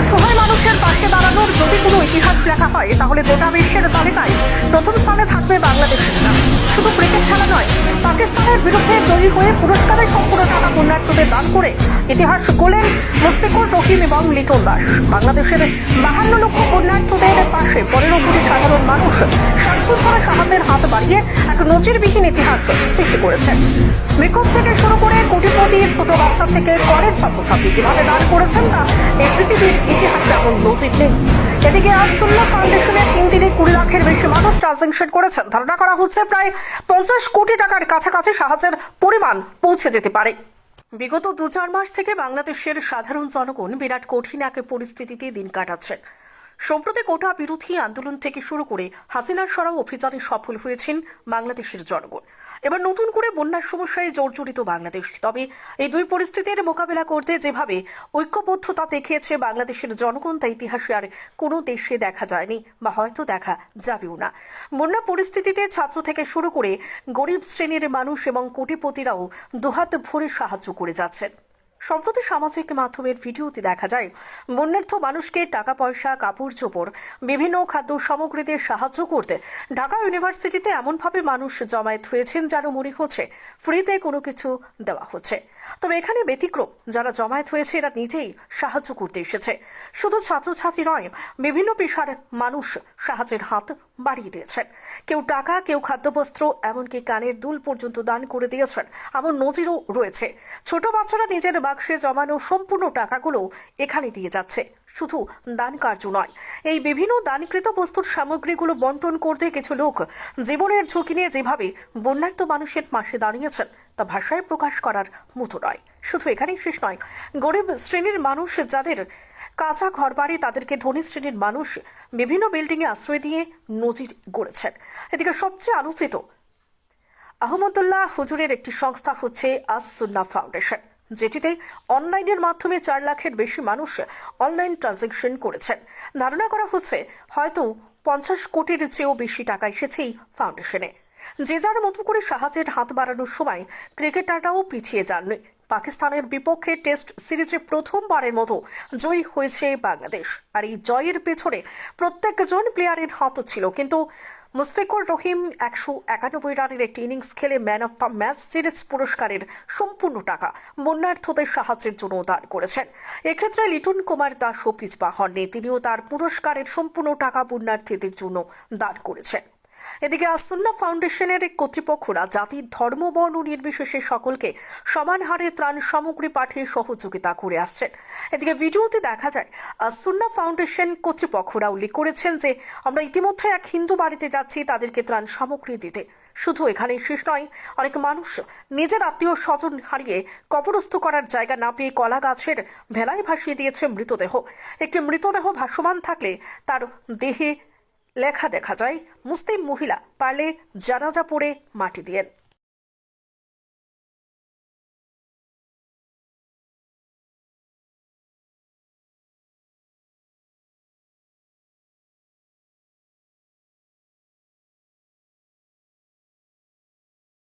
অসহায় মানুষের পাশে দাঁড়ানোর যদি কোনো ইতিহাস লেখা হয়, তাহলে গোটা বিশ্বের তালিকায় প্রথম স্থানে থাকবে বাংলাদেশের নাম শুধু ক্রিকেট খেলা নয় পাকিস্তানের বিরুদ্ধে জয়ী হয়ে পুরস্কারের সম্পূর্ণ টাকা পুণ্যার্থদের দান করে ইতিহাস গোলেন মুস্তিকুর রহিম এবং লিটন দাস। বাংলাদেশের বাহান্ন লক্ষ পুণ্যার্থদের পাশে পনেরো কোটি সাধারণ মানুষ স্বাস্থ্যসেবা সাহায্যের হাত বাড়িয়ে এক নজিরবিহীন ইতিহাস সৃষ্টি করেছেন। মেকআপ থেকে শুরু করে কোটিপতি ছোট বাচ্চা থেকে কলেজ ছাত্রছাত্রী যেভাবে দান করেছেন তা এই পৃথিবীর ইতিহাসে এমন নজির নেই। এদিকে আজতুল্লাহ ফাউন্ডেশনের তিন দিনে কুড়ি লাখের বেশি মানুষ ট্রানজেকশন করেছেন। ধারণা করা হচ্ছে প্রায় পঞ্চাশ কোটি টাকার কাছাকাছি সাহায্যের পরিমাণ পৌঁছে যেতে পারে। বিগত দু চার মাস থেকে বাংলাদেশের সাধারণ জনগণ বিরাট কঠিন এক পরিস্থিতিতে দিন কাটাচ্ছেন সম্প্রতি কোটা বিরোধী আন্দোলন থেকে শুরু করে হাসিনার সরাও অভিযানে সফল হয়েছেন বাংলাদেশের জনগণ। এবার নতুন করে বন্যার সমস্যায় জর্জরিত বাংলাদেশ। তবে এই দুই পরিস্থিতির মোকাবেলা করতে যেভাবে ঐক্যবদ্ধতা দেখিয়েছে বাংলাদেশের জনগণ, তা ইতিহাসে আর কোনো দেশে দেখা যায়নি বা হয়তো দেখা যাবেও না। বন্যা পরিস্থিতিতে ছাত্র থেকে শুরু করে গরিব শ্রেণির মানুষ এবং কোটিপতিরাও দুহাত ভরে সাহায্য করে যাচ্ছেন। সম্প্রতি সামাজিক মাধ্যমের ভিডিওতে দেখা যায় বন্যার্থ মানুষকে টাকা পয়সা কাপড় চোপড়, বিভিন্ন খাদ্য সামগ্রীতে সাহায্য করতে ঢাকা ইউনিভার্সিটিতে এমনভাবে মানুষ জমায়েত হয়েছেন যেন মনে হচ্ছে ফ্রিতে কোনো কিছু দেওয়া হচ্ছে। তবে এখানে ব্যতিক্রম। যারা জমায়েত হয়েছে, এরা নিজেই সাহায্য করতে এসেছে। শুধু ছাত্রছাত্রী নয়, বিভিন্ন পেশার মানুষ সাহায্যের হাত বাড়িয়ে দিয়েছেন। কেউ টাকা, কেউ খাদ্যবস্ত্র, এমনকি কানের দুল পর্যন্ত দান করে দিয়েছেন, এমন নজিরও রয়েছে। ছোট বাচ্চারা নিজের বাক্সে জমানো সম্পূর্ণ টাকাগুলো এখানে দিয়ে যাচ্ছে। শুধু দান কার্য নয়, এই বিভিন্ন দানকৃত বস্তুর সামগ্রীগুলো বন্টন করতে কিছু লোক জীবনের ঝুঁকি নিয়ে যেভাবে বন্যার্থ মানুষের পাশে দাঁড়িয়েছেন তা ভাষায় প্রকাশ করার মতো নয়। শুধু এখানেই শেষ নয়, গরিব শ্রেণির মানুষ যাদের কাঁচা ঘর বাড়ি তাদেরকে ধনী শ্রেণির মানুষ বিভিন্ন বিল্ডিংয়ে আশ্রয় দিয়ে নজির গড়েছেন। এদিকে সবচেয়ে আলোচিত আহমদুল্লাহ হুজুরের একটি সংস্থা হচ্ছে আস সুন্না ফাউন্ডেশন, যেটিতে অনলাইনের মাধ্যমে চার লাখের বেশি মানুষ অনলাইন ট্রানজেকশন করেছেন। ধারণা করা হচ্ছে হয়তো পঞ্চাশ কোটির চেয়েও বেশি টাকা এসেছে এই ফাউন্ডেশনে। যে যার মতো করে সাহায্যের হাত বাড়ানোর সময় ক্রিকেটাররাও পিছিয়ে যাননি। পাকিস্তানের বিপক্ষে টেস্ট সিরিজে প্রথমবারের মতো জয়ী হয়েছে বাংলাদেশ। আর এই জয়ের পেছনে প্রত্যেকজন প্লেয়ারের হাত ছিল। কিন্তু মুশফিকুর রহিম একশো একানব্বই রানের একটি ইনিংস খেলে man of the match series পুরস্কারের সম্পূর্ণ টাকা বন্যার্থদের সাহায্যের জন্য দান করেছেন। এক্ষেত্রে লিটন কুমার দাস দাসও পিছপা হননি। তিনিও তার পুরস্কারের সম্পূর্ণ টাকা বন্যার্থীদের জন্য দান করেছেন। এদিকে আসুন্না ফাউন্ডেশনের এক কর্তৃপক্ষরা জাতির ধর্ম, বর্ণ নির্বিশেষে সকলকে সমান হারে ত্রাণ সামগ্রী পাঠিয়ে সহযোগিতা করে আসছেন। এদিকে ভিডিওতে দেখা যায়, আসুন্না ফাউন্ডেশন কর্তৃপক্ষরা উল্লেখ করেছেন যে, আমরা ইতিমধ্যে এক হিন্দু বাড়িতে যাচ্ছি, তাদেরকে ত্রাণ সামগ্রী দিতে। শুধু এখানে শেষ নয়, অনেক মানুষ নিজের আত্মীয় স্বজন হারিয়ে কবরস্থ করার জায়গা না পেয়ে কলা গাছের ভেলায় ভাসিয়ে দিয়েছে মৃতদেহ। একটি মৃতদেহ ভাসমান থাকলে তার দেহে লেখা দেখা যায় মুসলিম মহিলা পারলে জানাজা পড়ে মাটি দিয়েন